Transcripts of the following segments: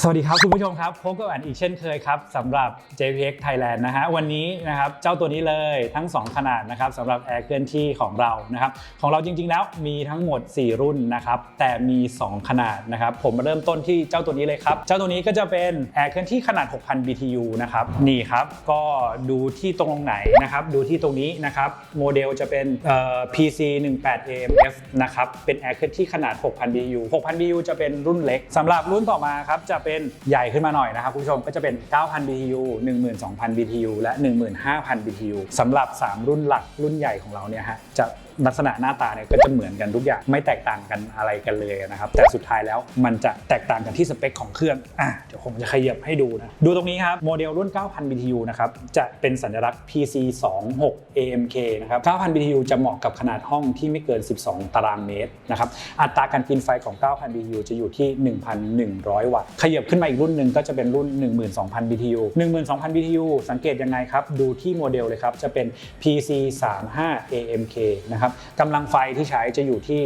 สวัสดีครับคุณผู้ชมครับพบกับอันอีกเช่นเคยครับสำหรับ JPX Thailand นะฮะวันนี้นะครับเจ้าตัวนี้เลยทั้ง 2 ขนาดนะครับสำหรับแอร์เคลื่อนที่ของเรานะครับของเราจริงๆแล้วมีทั้งหมด 4 รุ่นนะครับแต่มี 2 ขนาดนะครับผมมาเริ่มต้นที่เจ้าตัวนี้เลยครับ เจ้าตัวนี้ก็จะเป็นแอร์เคลื่อนที่ขนาด 6,000 BTU นะครับนี่ครับก็ดูที่ตรงไหนนะครับดูที่ตรงนี้นะครับโมเดลจะเป็นเอ่อ PC 18 AMF นะครับเป็นแอร์เคลื่อนที่ขนาด 6,000 BTU 6,000 BTU จะเป็นรุ่นเล็กสำหรับรุ่นต่อมาครับจะเป็นใหญ่ขึ้นมาหน่อยนะครับคุณผู้ชมก็จะเป็น 9,000 BTU 12,000 BTU และ 15,000 BTU สำหรับ 3 รุ่นหลักรุ่นใหญ่ของเราเนี่ยฮะจะ ลักษณะหน้าตาเนี่ยก็จะเหมือนกันทุกอย่างไม่แตกต่างกันอะไรกันเลยนะครับแต่สุดท้ายแล้วมันจะแตกต่างกันที่สเปคของเครื่องอะเดี๋ยวผมจะขยับให้ดูนะดูตรงนี้ครับโมเดลรุ่น 9,000 BTU นะครับจะเป็นสัญลักษณ์ PC 26 AMK นะครับ 9,000 BTU จะเหมาะกับขนาดห้องที่ไม่เกิน 12 ตารางเมตรนะครับอัตราการกินไฟของ 9,000 BTU จะอยู่ที่ 1,100 วัตต์ขยับขึ้นมาอีกรุ่นหนึ่งก็จะเป็นรุ่น 12,000 BTU 12,000 BTU สังเกตยังไงครับดูที่โมเดลเลยครับจะเป็น PC 35 AMK นะครับกำลังไฟที่ใช้จะอยู่ที่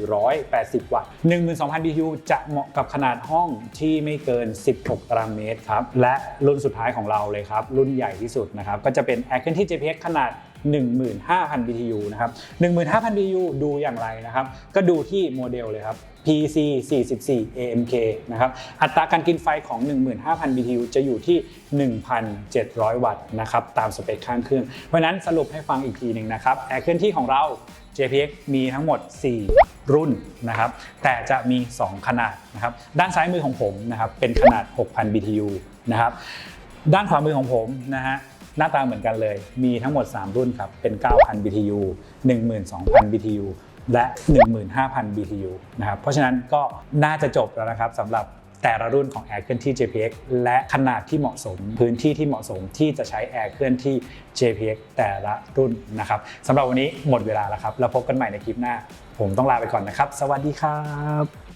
1,480 วัตต์ 12,000 BTU จะเหมาะกับขนาดห้องที่ไม่เกิน 16 ตารางเมตรครับ และรุ่นสุดท้ายของเราเลยครับ รุ่นใหญ่ที่สุดนะครับ ก็จะเป็น Air เคลื่อนที่ JPX ขนาด 15,000 BTU นะครับ 15,000 BTU ดูอย่างไรนะครับ ก็ดูที่โมเดลเลยครับ PC 44 AMK นะครับ อัตราการกินไฟของ 15,000 BTU จะอยู่ที่ 1,700 วัตต์นะครับ ตามสเปคข้างเครื่อง เพราะนั้นสรุปให้ฟังอีกทีหนึ่งนะครับ แอร์เคลื่อนที่ของเรา JPX มีทั้งหมด 4 รุ่นนะครับ แต่จะมี 2 ขนาดนะครับ ด้านซ้ายมือของผมนะครับ เป็นขนาด 6,000 BTU นะครับ ด้านขวามือของผมนะฮะ หน้าตาเหมือนกันเลย มีทั้งหมด 3 รุ่นครับ เป็น 9,000 BTU 12,000 BTU และ 15,000 BTU นะครับ เพราะฉะนั้นก็น่าจะจบแล้วนะครับสำหรับแต่ละรุ่นของแอร์เคลื่อนที่ JPX และขนาดที่เหมาะสมพื้นที่ที่เหมาะสมที่จะใช้แอร์เคลื่อนที่ JPX แต่ละรุ่นนะครับสำหรับวันนี้หมดเวลาแล้วครับ แล้วพบกันใหม่ในคลิปหน้า ผมต้องลาไปก่อนนะครับ สวัสดีครับ